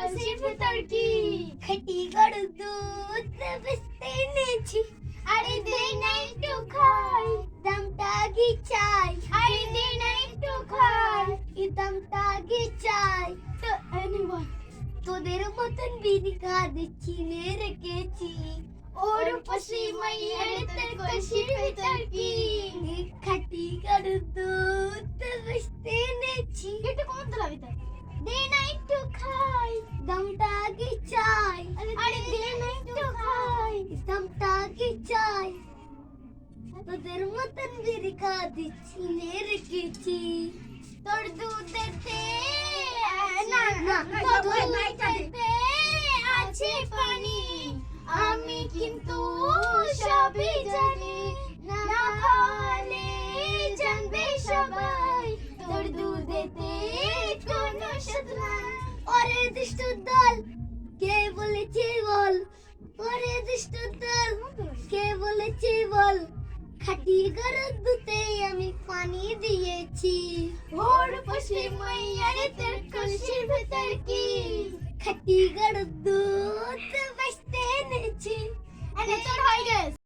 কলসির ভেতর কি খাটি গরু দুধ বেচতে এনেছি আরে দে না একটু খাই দামটা কি চাই আরে দে না একটু খাই কি দামটা কি চাই তো এনে বল তোদের মতন বিড়ি কাঁধে চিনে রেখেছি ওর পাশে মাইয়ার তোর কলসির ভেতর কি এই খাটি গরু দুধ বেচতে এনেছি একটু কম তো লাগবে তো দে না একটু খাই দামটা কি চাই আরে দে না একটু খাই দামটা কি চাই তোদের মতন বিড়ি কাঁধে চিনে রেখেছি তোর দুধেতে না, না, তোর দুধেতে আছে পানি আমি কিন্তু সবই জানি না জানবে সবাই তোর দুধেতে কোনো স্বাদ দল কে বলেছে বল? ওরে দল কে বলেছে বল? খাটি গরুর দুধে আমি পানি দিয়েছি। ওর পাশে মাইয়ারে তোর কলসির ভেতর কি? খাটি গরুর দুধ